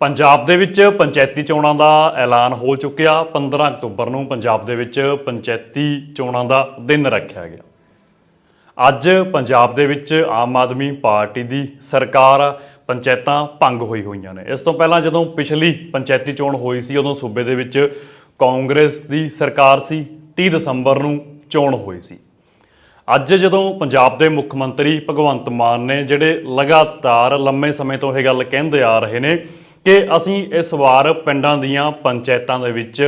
ਪੰਜਾਬ ਦੇ ਵਿੱਚ ਪੰਚਾਇਤੀ ਚੋਣਾਂ ਦਾ ਐਲਾਨ ਹੋ ਚੁੱਕਿਆ। 15 ਅਕਤੂਬਰ ਨੂੰ ਪੰਜਾਬ ਦੇ ਵਿੱਚ ਪੰਚਾਇਤੀ ਚੋਣਾਂ ਦਾ ਦਿਨ ਰੱਖਿਆ ਗਿਆ। ਅੱਜ ਪੰਜਾਬ ਦੇ ਵਿੱਚ ਆਮ ਆਦਮੀ ਪਾਰਟੀ ਦੀ ਸਰਕਾਰ ਆ, ਪੰਚਾਇਤਾਂ ਭੰਗ ਹੋਈ ਹੋਈਆਂ ਨੇ। ਇਸ ਤੋਂ ਪਹਿਲਾਂ ਜਦੋਂ ਪਿਛਲੀ ਪੰਚਾਇਤੀ ਚੋਣ ਹੋਈ ਸੀ ਉਦੋਂ ਸੂਬੇ ਦੇ ਵਿੱਚ ਕਾਂਗਰਸ ਦੀ ਸਰਕਾਰ ਸੀ 30 ਦਸੰਬਰ ਨੂੰ ਚੋਣ ਹੋਈ ਸੀ। ਅੱਜ ਜਦੋਂ ਪੰਜਾਬ ਦੇ ਮੁੱਖ ਮੰਤਰੀ ਭਗਵੰਤ ਮਾਨ ਨੇ ਜਿਹੜੇ ਲਗਾਤਾਰ ਲੰਮੇ ਸਮੇਂ ਤੋਂ ਇਹ ਗੱਲ ਕਹਿੰਦੇ ਆ ਰਹੇ ਨੇ ਕਿ ਅਸੀਂ ਇਸ ਵਾਰ ਪਿੰਡਾਂ ਦੀਆਂ ਪੰਚਾਇਤਾਂ ਦੇ ਵਿੱਚ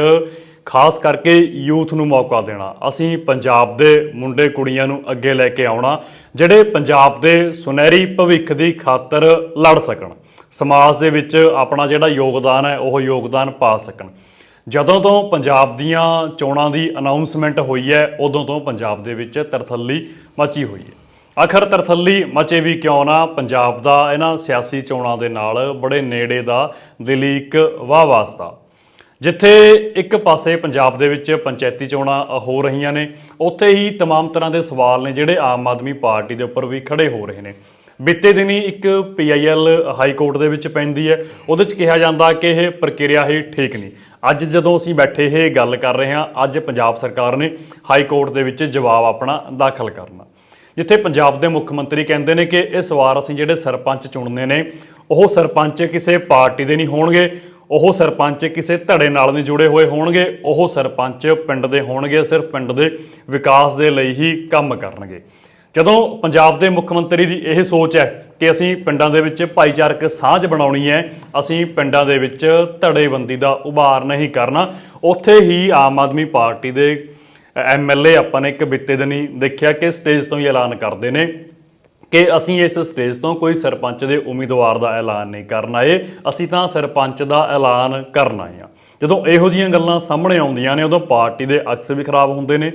ਖਾਸ ਕਰਕੇ ਯੂਥ ਨੂੰ ਮੌਕਾ ਦੇਣਾ, ਅਸੀਂ ਪੰਜਾਬ ਦੇ ਮੁੰਡੇ ਕੁੜੀਆਂ ਨੂੰ ਅੱਗੇ ਲੈ ਕੇ ਆਉਣਾ, ਜਿਹੜੇ ਪੰਜਾਬ ਦੇ ਸੁਨਹਿਰੀ ਭਵਿੱਖ ਦੀ ਖਾਤਰ ਲੜ ਸਕਣ, ਸਮਾਜ ਦੇ ਵਿੱਚ ਆਪਣਾ ਜਿਹੜਾ ਯੋਗਦਾਨ ਹੈ, ਉਹ ਯੋਗਦਾਨ ਪਾ ਸਕਣ। ਜਦੋਂ ਤੋਂ ਪੰਜਾਬ ਦੀਆਂ ਚੋਣਾਂ ਦੀ ਅਨਾਉਂਸਮੈਂਟ ਹੋਈ ਹੈ, ਉਦੋਂ ਤੋਂ ਪੰਜਾਬ ਦੇ ਵਿੱਚ ਤਰਥੱਲੀ ਮਚੀ ਹੋਈ ਹੈ। ਆਖਰ ਤਰਥੱਲੀ ਮਚੇ ਵੀ ਕਿਉਂ ਨਾ ਪੰਜਾਬ ਦਾ ਇਹਨਾਂ ਸਿਆਸੀ ਚੋਣਾਂ ਦੇ ਨਾਲ ਬੜੇ ਨੇੜੇ ਦਾ ਦਿਲੀ ਇੱਕ ਵਾਹ ਵਾਸਤਾ ਜਿੱਥੇ ਇੱਕ ਪਾਸੇ ਪੰਜਾਬ ਦੇ ਵਿੱਚ ਪੰਚਾਇਤੀ ਚੋਣਾਂ ਹੋ ਰਹੀਆਂ ਨੇ ਉੱਥੇ ਹੀ तमाम ਤਰ੍ਹਾਂ ਦੇ ਸਵਾਲ ਨੇ ਜਿਹੜੇ ਆਮ ਆਦਮੀ ਪਾਰਟੀ ਦੇ ਉੱਪਰ ਵੀ ਖੜੇ ਹੋ ਰਹੇ ਨੇ ਬੀਤੇ ਦਿਨੀ ਇੱਕ ਪੀਆਈਐਲ ਹਾਈ ਕੋਰਟ ਦੇ ਵਿੱਚ ਪੈਂਦੀ ਹੈ ਉਹਦੇ ਵਿੱਚ ਕਿਹਾ ਜਾਂਦਾ ਕਿ ਇਹ ਪ੍ਰਕਿਰਿਆ ਹੀ ਠੀਕ ਨਹੀਂ ਅੱਜ ਜਦੋਂ ਅਸੀਂ ਬੈਠੇ ਇਹ ਗੱਲ ਕਰ ਰਹੇ ਹਾਂ ਅੱਜ ਪੰਜਾਬ ਸਰਕਾਰ ਨੇ ਹਾਈ ਕੋਰਟ ਦੇ ਵਿੱਚ ਜਵਾਬ ਆਪਣਾ ਦਾਖਲ ਕਰਨਾ ਜਿੱਥੇ ਪੰਜਾਬ ਦੇ ਮੁੱਖ ਮੰਤਰੀ ਕਹਿੰਦੇ ਨੇ ਕਿ ਇਸ ਵਾਰ ਅਸੀਂ ਜਿਹੜੇ ਸਰਪੰਚ ਚੁਣਨੇ ਨੇ, ਉਹ ਸਰਪੰਚ ਕਿਸੇ ਪਾਰਟੀ ਦੇ ਨਹੀਂ ਹੋਣਗੇ, ਉਹ ਸਰਪੰਚ ਕਿਸੇ ਧੜੇ ਨਾਲ ਨਹੀਂ ਜੁੜੇ ਹੋਏ ਹੋਣਗੇ, ਉਹ ਸਰਪੰਚ ਪਿੰਡ ਦੇ ਹੋਣਗੇ, ਸਿਰਫ ਪਿੰਡ ਦੇ ਵਿਕਾਸ ਦੇ ਲਈ ਹੀ ਕੰਮ ਕਰਨਗੇ। ਜਦੋਂ ਪੰਜਾਬ ਦੇ ਮੁੱਖ ਮੰਤਰੀ ਦੀ ਇਹ ਸੋਚ ਹੈ ਕਿ ਅਸੀਂ ਪਿੰਡਾਂ ਦੇ ਵਿੱਚ ਭਾਈਚਾਰਕ ਸਾਂਝ ਬਣਾਉਣੀ ਹੈ, ਅਸੀਂ ਪਿੰਡਾਂ ਦੇ ਵਿੱਚ ਧੜੇਬੰਦੀ ਦਾ ਉਭਾਰ ਨਹੀਂ ਕਰਨਾ, ਉੱਥੇ ਹੀ ਆਮ ਆਦਮੀ ਪਾਰਟੀ ਦੇ ਐਮਐਲਏ ਆਪਾਂ ਨੇ ਇੱਕ ਬਿੱਤੇ ਦਿਨੀ ਦੇਖਿਆ ਕਿ ਸਟੇਜ ਤੋਂ ਹੀ ਐਲਾਨ ਕਰਦੇ ਨੇ ਕਿ ਅਸੀਂ ਇਸ ਸਟੇਜ ਤੋਂ ਕੋਈ ਸਰਪੰਚ ਦੇ ਉਮੀਦਵਾਰ ਦਾ ਐਲਾਨ ਨਹੀਂ ਕਰਨਾ ਏ ਅਸੀਂ ਤਾਂ ਸਰਪੰਚ ਦਾ ਐਲਾਨ ਕਰਨਾ ਆਏ ਆ ਜਦੋਂ ਇਹੋ ਜੀਆਂ ਗੱਲਾਂ ਸਾਹਮਣੇ ਆਉਂਦੀਆਂ ਨੇ, ਉਦੋਂ ਪਾਰਟੀ ਦੇ ਅਕਸ ਵੀ ਖਰਾਬ ਹੁੰਦੇ ਨੇ।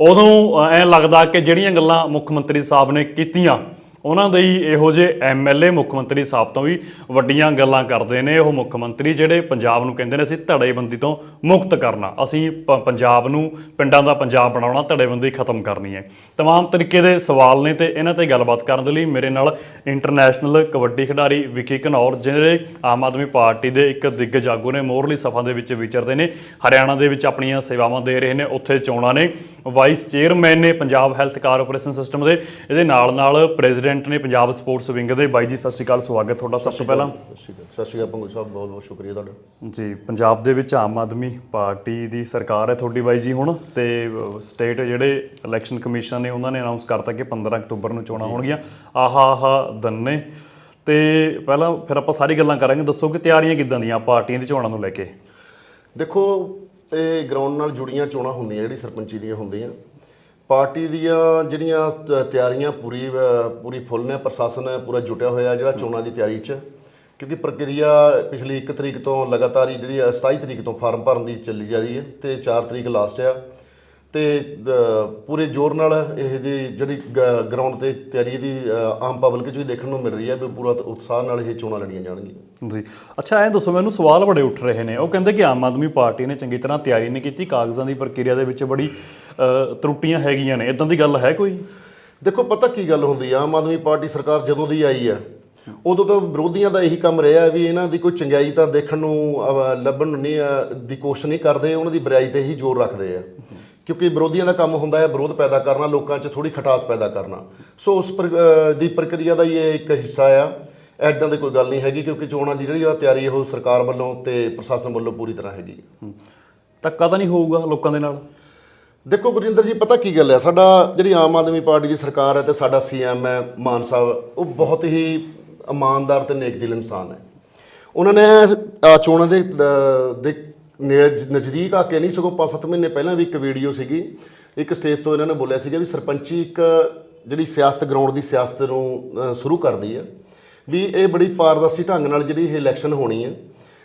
ਉਦੋਂ ਐ ਲੱਗਦਾ ਕਿ ਜਿਹੜੀਆਂ ਗੱਲਾਂ ਮੁੱਖ ਮੰਤਰੀ ਸਾਹਿਬ ਨੇ ਕੀਤੀਆਂ ਉਹਨਾਂ ਦੇ ਹੀ ਇਹੋ ਜਿਹੇ ਐਮਐਲਏ ਮੁੱਖ ਮੰਤਰੀ ਸਾਹਿਬ ਤੋਂ ਵੀ ਵੱਡੀਆਂ ਗੱਲਾਂ ਕਰਦੇ ਨੇ ਉਹ ਮੁੱਖ ਮੰਤਰੀ ਜਿਹੜੇ ਪੰਜਾਬ ਨੂੰ ਕਹਿੰਦੇ ਨੇ ਅਸੀਂ ਧੜੇਬੰਦੀ ਤੋਂ ਮੁਕਤ ਕਰਨਾ ਅਸੀਂ ਪ- ਪੰਜਾਬ ਨੂੰ ਪਿੰਡਾਂ ਦਾ ਪੰਜਾਬ ਬਣਾਉਣਾ ਧੜੇਬੰਦੀ ਖਤਮ ਕਰਨੀ ਹੈ तमाम ਤਰੀਕੇ ਦੇ ਸਵਾਲ ਨੇ ਤੇ ਇਹਨਾਂ ਤੇ ਗੱਲਬਾਤ ਕਰਨ ਦੇ ਲਈ ਮੇਰੇ ਨਾਲ ਇੰਟਰਨੈਸ਼ਨਲ ਕਬੱਡੀ ਖਿਡਾਰੀ ਵਿਕੀ ਘਨੌਰ ਜਿਹੜੇ ਆਮ ਆਦਮੀ ਪਾਰਟੀ ਦੇ ਇੱਕ ਦਿੱਗਜ ਆਗੂ ਨੇ ਮੋਰਲੀ ਸਭਾ ਦੇ ਵਿੱਚ ਵਿਚਰਦੇ ਨੇ ਹਰਿਆਣਾ ਦੇ ਵਿੱਚ ਆਪਣੀਆਂ ਸੇਵਾਵਾਂ ਦੇ ਰਹੇ ਨੇ ਉੱਥੇ ਚੋਣਾਂ ਨੇ ਵਾਈਸ ਚੇਅਰਮੈਨ ਨੇ ਪੰਜਾਬ ਹੈਲਥ ਕਾਰਪੋਰੇਸ਼ਨ ਸਿਸਟਮ ਦੇ ਇਹਦੇ ਨਾਲ ਨਾਲ ਪ੍ਰੈਜ਼ੀਡੈਂਟ ਨੇ ਪੰਜਾਬ ਸਪੋਰਟਸ ਵਿੰਗ ਦੇ। ਬਾਈ ਜੀ ਸਤਿ ਸ਼੍ਰੀ ਅਕਾਲ ਸਵਾਗਤ ਤੁਹਾਡਾ ਸਭ ਤੋਂ ਪਹਿਲਾਂ। ਸਤਿ ਸ਼੍ਰੀ ਅਕਾਲ ਪੰਗੂ ਸਾਹਿਬ ਬਹੁਤ ਬਹੁਤ ਸ਼ੁਕਰੀਆ ਤੁਹਾਡਾ। ਜੀ ਪੰਜਾਬ ਦੇ ਵਿੱਚ ਆਮ ਆਦਮੀ ਪਾਰਟੀ ਦੀ ਸਰਕਾਰ ਹੈ ਤੁਹਾਡੀ ਬਾਈ ਜੀ ਹੁਣ ਤੇ ਸਟੇਟ ਜਿਹੜੇ ਇਲੈਕਸ਼ਨ ਕਮਿਸ਼ਨ ਨੇ ਉਹਨਾਂ ਨੇ ਅਨਾਉਂਸ ਕਰਤਾ ਕਿ 15 ਅਕਤੂਬਰ ਨੂੰ ਚੋਣਾਂ ਹੋਣਗੀਆਂ। ਆਹਾ ਆਹਾ ਦੰਨੇ। ਤੇ ਪਹਿਲਾਂ ਫਿਰ ਆਪਾਂ ਸਾਰੀ ਗੱਲਾਂ ਕਰਾਂਗੇ ਦੱਸੋ ਕਿ ਤਿਆਰੀਆਂ ਕਿੱਦਾਂ ਦੀਆਂ ਪਾਰਟੀਆਂ ਦੀ ਚੋਣਾਂ ਨੂੰ ਲੈ ਕੇ? ਦੇਖੋ ਇਹ ਗਰਾਊਂਡ ਨਾਲ ਜੁੜੀਆਂ ਚੋਣਾਂ ਹੁੰਦੀਆਂ ਜਿਹੜੀ ਸਰਪੰਚੀ ਦੀਆਂ ਹੁੰਦੀਆਂ। ਪਾਰਟੀ ਦੀਆਂ ਜਿਹੜੀਆਂ ਤ- ਤਿਆਰੀਆਂ ਪੂਰੀ ਅ, ਪੂਰੀ ਫੁੱਲ ਨੇ ਪ੍ਰਸ਼ਾਸਨ ਪੂਰਾ ਜੁਟਿਆ ਹੋਇਆ ਜਿਹੜਾ ਚੋਣਾਂ ਦੀ ਤਿਆਰੀ 'ਚ। ਕਿਉਂਕਿ ਪ੍ਰਕਿਰਿਆ ਪਿਛਲੀ 1 ਤਰੀਕ ਤੋਂ ਲਗਾਤਾਰ ਹੀ ਜਿਹੜੀ ਆ 27 ਤਰੀਕ ਤੋਂ ਫਾਰਮ ਭਰਨ ਦੀ ਚੱਲੀ ਜਾ ਰਹੀ ਹੈ ਤੇ 4 ਤਰੀਕ ਲਾਸਟ ਆ। ਤੇ ਪੂਰੇ ਜ਼ੋਰ ਨਾਲ ਇਹ ਦੀ ਜਿਹੜੀ ਗਰਾਊਂਡ ਤੇ ਤਿਆਰੀ ਦੀ ਆਮ ਪਬਲਿਕ 'ਚ ਵੀ ਦੇਖਣ ਨੂੰ ਮਿਲ ਰਹੀ ਹੈ ਵੀ ਪੂਰਾ ਉਤਸ਼ਾਹ ਨਾਲ ਇਹ ਚੋਣਾਂ ਲੜੀਆਂ ਜਾਣਗੀਆਂ। ਜੀ। ਅੱਛਾ ਐਂ ਦੱਸੋ ਮੈਨੂੰ ਸਵਾਲ ਬੜੇ ਉੱਠ ਰਹੇ ਨੇ। ਉਹ ਕਹਿੰਦੇ ਕਿ ਆਮ ਆਦਮੀ ਪਾਰਟੀ ਨੇ ਚੰਗੀ ਤਰ੍ਹਾਂ ਤਿਆਰੀ ਨਹੀਂ ਕੀਤੀ ਕਾਗਜ਼ਾਂ ਦੀ ਪ੍ਰਕਿਰਿਆ ਦੇ ਵਿੱਚ ਬੜੀ ਤਰੁੱਟੀਆਂ ਹੈਗੀਆਂ ਨੇ। ਇਦਾਂ ਦੀ ਗੱਲ ਹੈ ਕੋਈ? ਦੇਖੋ ਪਤਾ ਕੀ ਗੱਲ ਹੁੰਦੀ ਆ? ਆਮ ਆਦਮੀ ਪਾਰਟੀ ਸਰਕਾਰ ਜਦੋਂ ਦੀ ਆਈ ਆ ਉਦੋਂ ਤੋਂ ਵਿਰੋਧੀਆਂ ਦਾ ਇਹੀ ਕੰਮ ਰਿਹਾ ਵੀ ਇਹਨਾਂ ਦੀ ਕੋਈ ਚੰਗਿਆਈ ਤਾਂ ਦੇਖਣ ਨੂੰ ਲੱਭਣ ਨੂੰ ਨਹੀਂ ਦੀ ਕੋਸ਼ਿਸ਼ ਨਹੀਂ ਕਰਦੇ ਉਹਨਾਂ ਦੀ ਬੁਰਾਈ ਤੇ ਹੀ ਜ਼ੋਰ ਰੱਖਦੇ ਆ। ਕਿਉਂਕਿ ਵਿਰੋਧੀਆਂ ਦਾ ਕੰਮ ਹੁੰਦਾ ਹੈ ਵਿਰੋਧ ਪੈਦਾ ਕਰਨਾ ਲੋਕਾਂ 'ਚ ਥੋੜੀ ਖਟਾਸ ਪੈਦਾ ਕਰਨਾ। ਸੋ ਉਸ ਦੀ ਪ੍ਰਕਿਰਿਆ ਦਾ ਹੀ ਇਹ ਇੱਕ ਹਿੱਸਾ ਆ। ਐਦਾਂ ਦੀ ਕੋਈ ਗੱਲ ਨਹੀਂ ਹੈਗੀ ਕਿਉਂਕਿ ਚੋਣਾਂ ਦੀ ਜਿਹੜੀ ਆ ਤਿਆਰੀ ਉਹ ਸਰਕਾਰ ਵੱਲੋਂ ਤੇ ਪ੍ਰਸ਼ਾਸਨ ਵੱਲੋਂ ਪੂਰੀ ਤਰ੍ਹਾਂ ਹੈਗੀ ਧੱਕਾ ਤਾਂ ਨਹੀਂ ਹੋਊਗਾ ਲੋਕਾਂ ਦੇ ਨਾਲ? ਦੇਖੋ ਗੁਰਿੰਦਰ ਜੀ ਪਤਾ ਕੀ ਗੱਲ ਹੈ ਸਾਡਾ ਜਿਹੜੀ ਆਮ ਆਦਮੀ ਪਾਰਟੀ ਦੀ ਸਰਕਾਰ ਹੈ ਤੇ ਸਾਡਾ ਸੀਐਮ ਹੈ ਮਾਨ ਸਾਹਿਬ ਉਹ ਬਹੁਤ ਹੀ ਇਮਾਨਦਾਰ ਤੇ ਨੇਕ ਦਿਲ ਇਨਸਾਨ ਹੈ। ਉਹਨਾਂ ਨੇ ਚੋਣਾਂ ਦੇ ਅਹ, ਨਜ਼ਦੀਕ ਆ ਕੇ ਨਹੀਂ ਸਗੋਂ 5-7 ਮਹੀਨੇ ਪਹਿਲਾਂ ਵੀ ਇੱਕ ਵੀਡੀਓ ਸੀਗੀ। ਇੱਕ ਸਟੇਜ ਤੋਂ ਇਹਨਾਂ ਨੇ ਬੋਲਿਆ ਸੀਗਾ ਵੀ ਸਰਪੰਚੀ ਇੱਕ ਜਿਹੜੀ ਸਿਆਸਤ ਗਰਾਊਂਡ ਦੀ ਸਿਆਸਤ ਨੂੰ ਅਹ, ਸ਼ੁਰੂ ਕਰਦੀ ਹੈ ਵੀ ਇਹ ਬੜੀ ਪਾਰਦਰਸ਼ੀ ਢੰਗ ਨਾਲ ਜਿਹੜੀ ਇਹ ਇਲੈਕਸ਼ਨ ਹੋਣੀ ਹੈ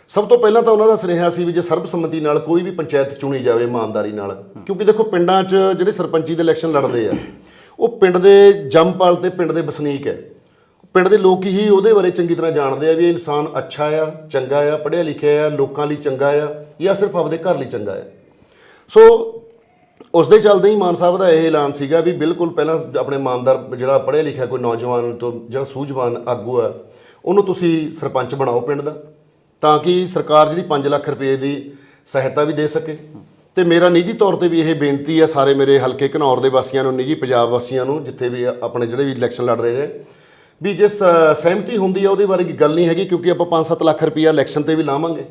ਸਭ ਤੋਂ ਪਹਿਲਾਂ ਤਾਂ ਉਹਨਾਂ ਦਾ ਸੁਨੇਹਾ ਸੀ ਵੀ ਜੇ ਸਰਬਸੰਮਤੀ ਨਾਲ ਕੋਈ ਵੀ ਪੰਚਾਇਤ ਚੁਣੀ ਜਾਵੇ ਇਮਾਨਦਾਰੀ ਨਾਲ। ਕਿਉਂਕਿ ਦੇਖੋ ਪਿੰਡਾਂ 'ਚ ਜਿਹੜੇ ਸਰਪੰਚੀ ਦੇ ਇਲੈਕਸ਼ਨ ਲੜਦੇ ਆ ਉਹ ਪਿੰਡ ਦੇ ਜੰਮਪਲ ਤੇ ਪਿੰਡ ਦੇ ਵਸਨੀਕ ਹੈ। ਪਿੰਡ ਦੇ ਲੋਕ ਹੀ ਉਹਦੇ ਬਾਰੇ ਚੰਗੀ ਤਰ੍ਹਾਂ ਜਾਣਦੇ ਆ ਵੀ ਇਹ ਇਨਸਾਨ ਅੱਛਾ ਆ, ਚੰਗਾ ਆ, ਪੜ੍ਹਿਆ ਲਿਖਿਆ ਆ, ਲੋਕਾਂ ਲਈ ਚੰਗਾ ਆ, ਜਾਂ ਸਿਰਫ ਆਪਦੇ ਘਰ ਲਈ ਚੰਗਾ ਆ। ਸੋ ਉਸ ਦੇ ਚੱਲਦੇ ਹੀ ਮਾਨ ਸਾਹਿਬ ਦਾ ਇਹ ਐਲਾਨ ਸੀਗਾ ਵੀ ਬਿਲਕੁਲ ਪਹਿਲਾਂ ਆਪਣੇ ਇਮਾਨਦਾਰ ਜਿਹੜਾ ਪੜ੍ਹਿਆ ਲਿਖਿਆ ਕੋਈ ਨੌਜਵਾਨ ਤੋਂ ਜਿਹੜਾ ਸੂਝਵਾਨ ਆਗੂ ਆ, ਉਹਨੂੰ ਤੁਸੀਂ ਸਰਪੰਚ ਬਣਾਓ ਪਿੰਡ ਦਾ, ਤਾਂ ਕਿ ਸਰਕਾਰ ਜਿਹੜੀ 5 ਲੱਖ ਰੁਪਏ ਦੀ ਸਹਾਇਤਾ ਵੀ ਦੇ ਸਕੇ। ਤੇ ਮੇਰਾ ਨਿੱਜੀ ਤੌਰ ਤੇ ਵੀ ਇਹ ਬੇਨਤੀ ਆ ਸਾਰੇ ਮੇਰੇ ਹਲਕੇ ਘਨੌਰ ਦੇ ਵਾਸੀਆਂ ਨੂੰ, ਨਿੱਜੀ ਪੰਜਾਬ ਵਾਸੀਆਂ ਨੂੰ, ਜਿੱਥੇ ਵੀ ਆਪਣੇ ਜਿਹੜੇ ਵੀ ਇਲੈਕਸ਼ਨ ਲੜ ਰਹੇ ਨੇ ਵੀ ਜੇ ਸ- ਸਹਿਮਤੀ ਹੁੰਦੀ ਹੈ ਉਹਦੇ ਬਾਰੇ ਕੀ ਗੱਲ ਨਹੀਂ ਹੈਗੀ, ਕਿਉਂਕਿ ਆਪਾਂ 5-7 ਲੱਖ ਰੁਪਈਆ ਇਲੈਕਸ਼ਨ ਤੇ ਵੀ ਲਾਵਾਂਗੇ।